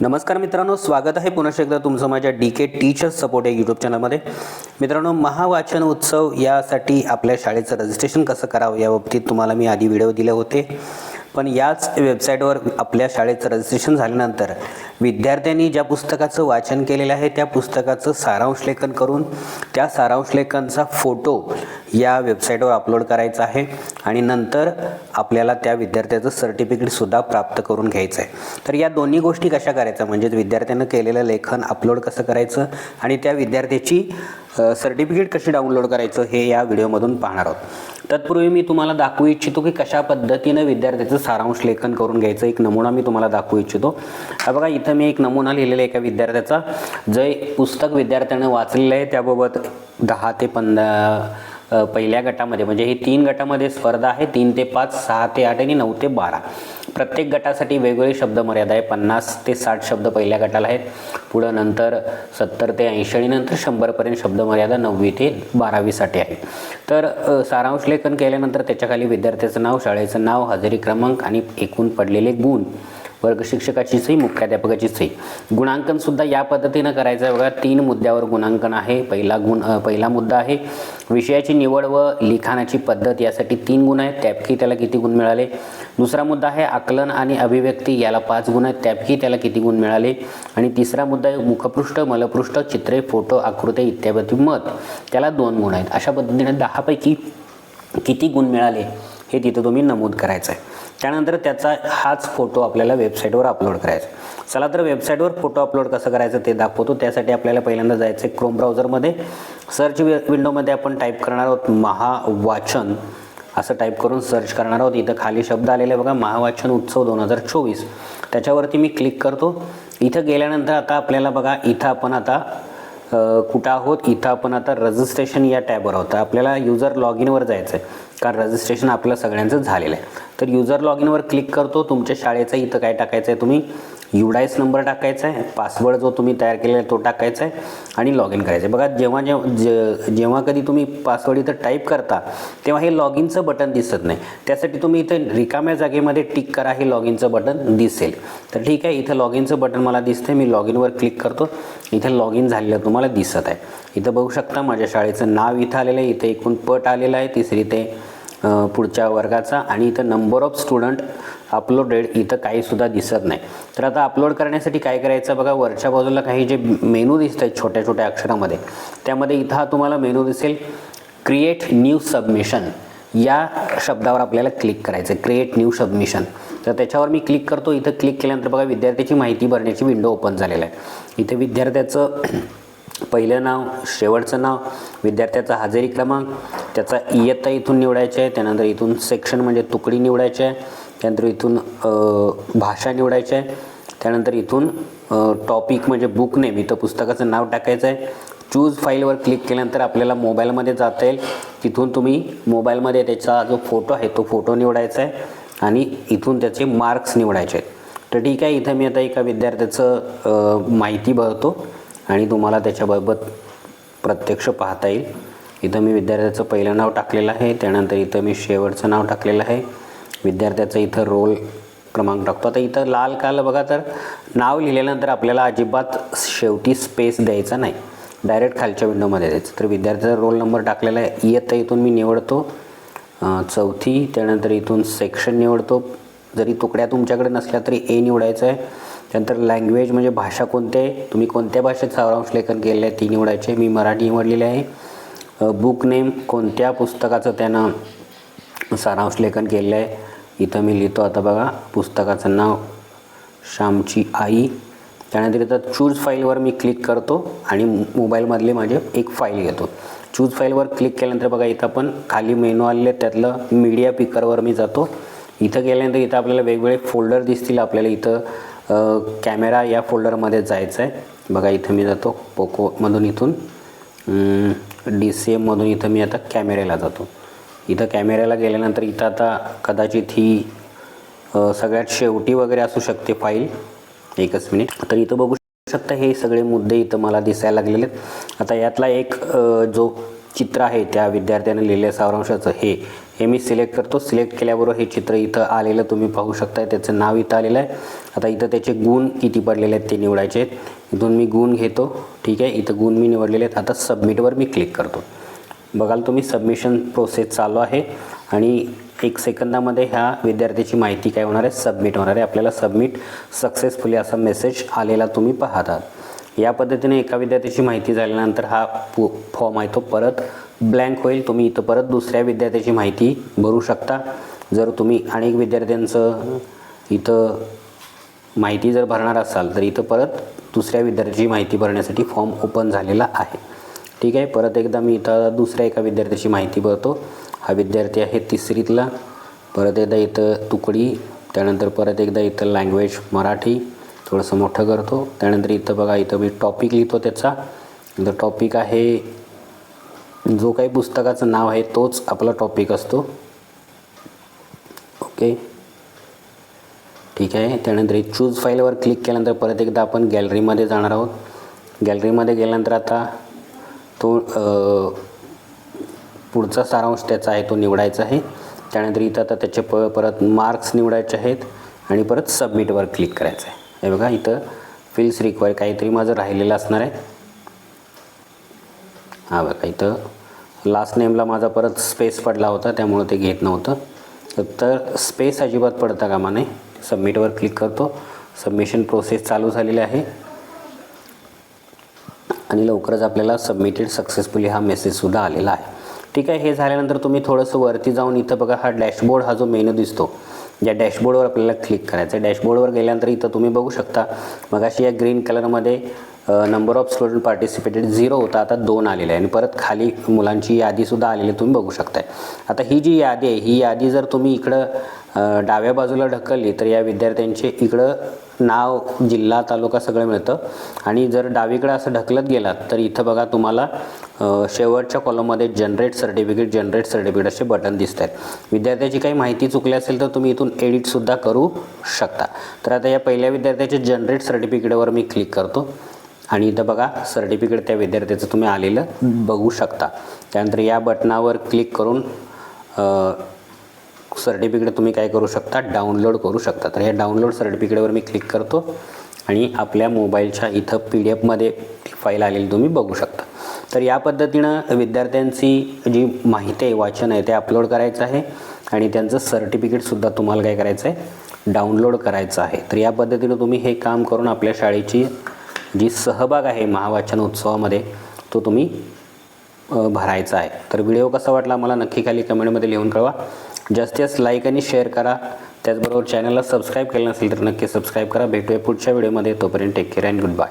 नमस्कार मित्रांनो स्वागत आहे पुन्हा एकदा तुमचं माझ्या डी के टीचर्स सपोर्ट या यूट्यूब चॅनलमध्ये मित्रांनो महावाचन उत्सव यासाठी आपल्या शाळेचं रजिस्ट्रेशन कसं करावं याबाबतीत तुम्हाला मी आधी व्हिडिओ दिले होते. पण याच वेबसाईटवर आपल्या शाळेचं रजिस्ट्रेशन झाल्यानंतर विद्यार्थ्यांनी ज्या पुस्तकाचं वाचन केलेलं आहे त्या पुस्तकाचं सारांश लेखन करून त्या सारांश लेखनचा फोटो या वेबसाईटवर अपलोड करायचा आहे आणि नंतर आपल्याला त्या विद्यार्थ्याचं सर्टिफिकेटसुद्धा प्राप्त करून घ्यायचं आहे. तर या दोन्ही गोष्टी कशा करायच्या म्हणजेच विद्यार्थ्यानं केलेलं लेखन अपलोड कसं करायचं? आणि त्या विद्यार्थ्याची सर्टिफिकेट कशी डाउनलोड करायचं हे या व्हिडिओमधून पाहणार आहोत. तत्पूर्वी मी तुम्हाला दाखवू इच्छितो की कशा पद्धतीनं विद्यार्थ्याचं सारांश लेखन करून घ्यायचं. एक नमुना मी तुम्हाला दाखवू इच्छितो. हा बघा इथं मी एक नमुना लिहिलेला आहे एका विद्यार्थ्याचा. जे पुस्तक विद्यार्थ्यानं वाचलेलं आहे त्याबाबत दहा ते पंधरा पहिल्या गटामध्ये म्हणजे ही तीन गटामध्ये स्पर्धा आहे तीन ते पाच सहा ते आठ आणि नऊ ते बारा. प्रत्येक गटासाठी वेगवेगळी शब्द मर्यादा आहे. पन्नास ते साठ शब्द पहिल्या गटाला आहेत. पुढं नंतर सत्तर ते ऐंशी आणि नंतर शंभरपर्यंत शब्द मर्यादा नववी ते बारावीसाठी आहे. तर सारांश लेखन केल्यानंतर त्याच्याखाली विद्यार्थ्याचं नाव शाळेचं नाव हजेरी क्रमांक आणि एकूण पडलेले गुण वर्ग शिक्षकाची सही मुख्याध्यापकाची सही गुणांकन सुद्धा या पद्धतीनं करायचं आहे बघा. तीन मुद्द्यावर गुणांकन आहे. पहिला गुण पहिला मुद्दा आहे. विषयाची निवड व लिखाणाची पद्धत यासाठी तीन गुण आहेत. त्यापैकी त्याला किती गुण मिळाले? दुसरा मुद्दा आहे आकलन आणि अभिव्यक्ती. याला पाच गुण आहेत त्यापैकी त्याला किती गुण मिळाले? आणि तिसरा मुद्दा आहे मुखपृष्ठ मलपृष्ठ चित्रे फोटो आकृती इत्यादी मत. त्याला दोन गुण आहेत. अशा पद्धतीने दहापैकी किती गुण मिळाले हे तिथं तुम्ही नमूद करायचं आहे. त्यानंतर त्याचा हाच फोटो आपल्याला वेबसाईटवर अपलोड करायचा चला तर वेबसाईटवर फोटो अपलोड कसं करायचं ते दाखवतो. त्यासाठी आपल्याला पहिल्यांदा जायचं आहे क्रोम ब्राउझरमध्ये सर्च विंडोमध्ये आपण टाईप करणार आहोत महावाचन. असं टाईप करून सर्च करणार आहोत. इथं खाली शब्द आलेले बघा महावाचन उत्सव दोन हजार चोवीस. त्याच्यावरती मी क्लिक करतो. इथं गेल्यानंतर आता आपल्याला बघा इथं आपण आता कुठं आहोत? इथं आपण आता रजिस्ट्रेशन या टॅबवर आहोत. आपल्याला युजर लॉग इनवर जायचं आहे कारण रजिस्ट्रेशन आपलं सगळ्यांचं झालेलं आहे. तर युजर लॉग इनवर क्लिक करतो. तुमच्या शाळेचं इथं काय टाकायचं आहे तुम्ही? युडायस नंबर टाकायचा आहे पासवर्ड जो तुम्ही तयार केलेला आहे तो टाकायचा आहे आणि लॉग इन करायचं आहे. बघा जेव्हा जेव्हा जे- जेव्हा कधी तुम्ही पासवर्ड इथं टाईप करता तेव्हा हे लॉग इनचं बटन दिसत नाही. त्यासाठी तुम्ही इथं रिकाम्या जागेमध्ये टिक करा हे लॉग इनचं बटन दिसेल. तर ठीक आहे इथं लॉग इनचं बटन मला दिसतंय मी लॉग इनवर क्लिक करतो. इथं लॉग इन झालेलं तुम्हाला दिसत आहे. इथं बघू शकता माझ्या शाळेचं नाव इथं आलेलं आहे. इथं एकूण पट आलेलं आहे तिसरी ते पुढच्या वर्गाचा आणि इथं नंबर ऑफ स्टुडंट अपलोडेड इथं काहीसुद्धा दिसत नाही. तर आता अपलोड करण्यासाठी काय करायचं? बघा वरच्या बाजूला काही जे मेनू दिसत आहेत छोट्या छोट्या अक्षरामध्ये त्यामध्ये इथं हा तुम्हाला मेनू दिसेल क्रिएट न्यू सबमिशन या शब्दावर आपल्याला क्लिक करायचं आहे क्रिएट न्यू सबमिशन तर त्याच्यावर मी क्लिक करतो. इथं क्लिक केल्यानंतर बघा विद्यार्थ्याची माहिती भरण्याची विंडो ओपन झालेला आहे. इथे विद्यार्थ्याचं पहिलं नाव शेवटचं नाव विद्यार्थ्याचा हजेरी क्रमांक त्याचा इयत्ता इथून निवडायचा आहे त्यानंतर इथून सेक्शन म्हणजे तुकडी निवडायची आहे त्यानंतर इथून भाषा निवडायची आहे. त्यानंतर इथून टॉपिक म्हणजे बुक नेम इथं पुस्तकाचं नाव टाकायचं आहे. चूज फाईलवर क्लिक केल्यानंतर आपल्याला मोबाईलमध्ये जाता येईल. तिथून तुम्ही मोबाईलमध्ये त्याचा जो फोटो आहे तो फोटो निवडायचा आहे. आणि इथून त्याचे मार्क्स निवडायचे आहेत. तर ठीक आहे इथं मी आता एका विद्यार्थ्याचं माहिती भरतो. आणि तुम्हाला त्याच्याबाबत प्रत्यक्ष पाहता येईल. इथं मी विद्यार्थ्याचं पहिलं नाव टाकलेलं आहे. त्यानंतर इथं मी शेवटचं नाव टाकलेलं आहे. विद्यार्थ्याचं इथं रोल क्रमांक टाकतो. आता इथं लाल काल बघा तर नाव लिहिल्यानंतर आपल्याला अजिबात शेवटी स्पेस द्यायचा नाही. डायरेक्ट खालच्या विंडोमध्ये द्यायचं. तर विद्यार्थ्याचा रोल नंबर टाकलेला आहे. इयत्ता इथून मी निवडतो. चौथी त्यानंतर इथून सेक्शन निवडतो. जरी तुकड्या तुमच्याकडे नसल्या तरी ए निवडायचं आहे. त्यानंतर लँग्वेज म्हणजे भाषा कोणते? आहे तुम्ही कोणत्या भाषेत सारांश लेखन केलेलं आहे? ती निवडायचे आहे. मी मराठी निवडलेली आहे. बुक नेम कोणत्या पुस्तकाचं त्यानं सारांश लेखन केलेलं आहे. इथं मी लिहितो आता बघा पुस्तकाचं नाव श्यामची आई. त्यानंतर इथं चूज फाईलवर मी क्लिक करतो आणि मोबाईलमधले माझे एक फाईल घेतो. चूज फाईलवर क्लिक केल्यानंतर बघा इथं पण खाली मेनू आलेले त्यातलं मीडिया पिकरवर मी जातो. इथं गेल्यानंतर इथं आपल्याला वेगवेगळे फोल्डर दिसतील. आपल्याला इथं कॅमेरा या फोल्डरमध्ये जायचं आहे. बघा इथं मी जातो पोकोमधून इथून. डी सी एममधून इथं मी आता कॅमेऱ्याला जातो. इथं कॅमेऱ्याला गेल्यानंतर इथं आता कदाचित ही सगळ्यात शेवटी वगैरे असू शकते फाईल. एकच मिनिट. तर इथं बघू शकता हे सगळे मुद्दे इथं मला दिसायला लागलेले आहेत. आता यातला एक जो चित्र आहे त्या विद्यार्थ्याने लिहिलेल्या सारांशाचं हे हे मी सिलेक्ट करतो. सिलेक्ट केल्याबरोबर हे चित्र इथं आलेलं तुम्ही पाहू शकताय. त्याचं नाव इथं आलेलं आहे. आता इथं त्याचे गुण किती पडलेले आहेत ते निवडायचे आहेत. इथून मी गुण घेतो. ठीक आहे? इथं गुण मी निवडलेले आहेत. आता सबमिटवर मी क्लिक करतो. बघाल तुम्ही सबमिशन प्रोसेस चालू आहे. आणि एक सेकंदामध्ये ह्या विद्यार्थ्याची माहिती काय होणार आहे? सबमिट होणार आहे. आपल्याला सबमिट सक्सेसफुली असा मेसेज आलेला तुम्ही पाहतात. या पद्धतीने एका विद्यार्थ्याची माहिती झाल्यानंतर हा पू फॉर्म आहे तो परत ब्लँक होईल. तुम्ही इथं परत दुसऱ्या विद्यार्थ्याची माहिती भरू शकता. जर तुम्ही अनेक विद्यार्थ्यांचं इथं माहिती जर भरणार असाल तर इथं परत दुसऱ्या विद्यार्थ्याची माहिती भरण्यासाठी फॉर्म ओपन झालेला आहे. ठीक आहे. परत एकदा मी इथं दुसऱ्या एका विद्यार्थ्याची माहिती भरतो हा विद्यार्थी आहे तिसरीतला. परत एकदा इथं तुकडी त्यानंतर परत एकदा इथं लँग्वेज मराठी थोडंसं मोठं करतो. त्यानंतर इथं बघा इथं मी टॉपिक लिहितो त्याचा. इथं टॉपिक आहे जो काही पुस्तकाचं नाव आहे तोच आपला टॉपिक असतो. ओके ठीक आहे. त्यानंतर चूज फाईलवर क्लिक केल्यानंतर परत एकदा आपण गॅलरीमध्ये जाणार आहोत. गॅलरीमध्ये गेल्यानंतर आता तो पुढचा सारांश त्याचा आहे तो निवडायचा आहे. त्यानंतर इथं आता त्याचे प परत मार्क्स निवडायचे आहेत आणि परत सबमिटवर क्लिक करायचं आहे. हे बघा इथं फिल्स रिक्वायर काहीतरी माझं राहिलेलं असणार आहे. हा बघा इथं लास्ट नेमला माझा परत स्पेस पडला होता त्यामुळं ते घेत नव्हतं. तर स्पेस अजिबात पडता कामा नये. सबमिटवर क्लिक करतो. सबमिशन प्रोसेस चालू झालेली आहे. आणि लवकरच आपल्याला सबमिटेड सक्सेसफुली हा मेसेजसुद्धा आलेला आहे. ठीक आहे हे झाल्यानंतर तुम्ही थोडंसं वरती जाऊन इथं बघा हा डॅशबोर्ड हा जो मेनू दिसतो या डॅशबोर्डवर आपल्याला क्लिक करायचं आहे. डॅशबोर्डवर गेल्यानंतर इथं तुम्ही बघू शकता मगाशी या ग्रीन कलरमध्ये number of student participated zero होता आता दोन आलेले आहे. आणि परत खाली मुलांची यादीसुद्धा आलेली तुम्ही बघू शकताय. आता ही जी यादी आहे ही यादी जर तुम्ही इकडं डाव्या बाजूला ढकलली तर या विद्यार्थ्यांचे इकडं नाव जिल्हा तालुका सगळं मिळतं. आणि जर डावीकडं असं ढकलत गेलात तर इथं बघा तुम्हाला शेवटच्या कॉलममध्ये जनरेट सर्टिफिकेट जनरेट सर्टिफिकेट असे बटन दिसत आहेत विद्यार्थ्याची काही माहिती चुकली असेल तर तुम्ही इथून एडिटसुद्धा करू शकता. तर आता या पहिल्या विद्यार्थ्याच्या जनरेट सर्टिफिकेटवर मी क्लिक करतो. आणि इथं बघा सर्टिफिकेट त्या विद्यार्थ्याचं तुम्ही आलेलं बघू शकता. त्यानंतर या बटनावर क्लिक करून सर्टिफिकेट तुम्ही काय करू शकता डाउनलोड करू शकता. तर या डाउनलोड सर्टिफिकेटवर मी क्लिक करतो आणि आपल्या मोबाईलच्या इथं पी डी एफमध्ये ती फाईल आलेली तुम्ही बघू शकता. तर या पद्धतीनं विद्यार्थ्यांची जी माहिती आहे वाचन आहे ते अपलोड करायचं आहे आणि त्यांचं सर्टिफिकेटसुद्धा तुम्हाला काय करायचं आहे डाउनलोड करायचं आहे. तर या पद्धतीनं तुम्ही हे काम करून आपल्या शाळेची जी सहभाग आहे महावाचन उत्सवामध्ये तो तुम्ही भरायचा आहे. तर व्हिडिओ कसा वाटला मला नक्की खाली कमेंटमध्ये लिहून कळवा. जास्तीत जास्त लाईक आणि शेअर करा. त्याचबरोबर चॅनलला सबस्क्राईब केलं नसेल तर नक्की सबस्क्राईब करा. भेटूया पुढच्या व्हिडिओमध्ये तोपर्यंत take care and good bye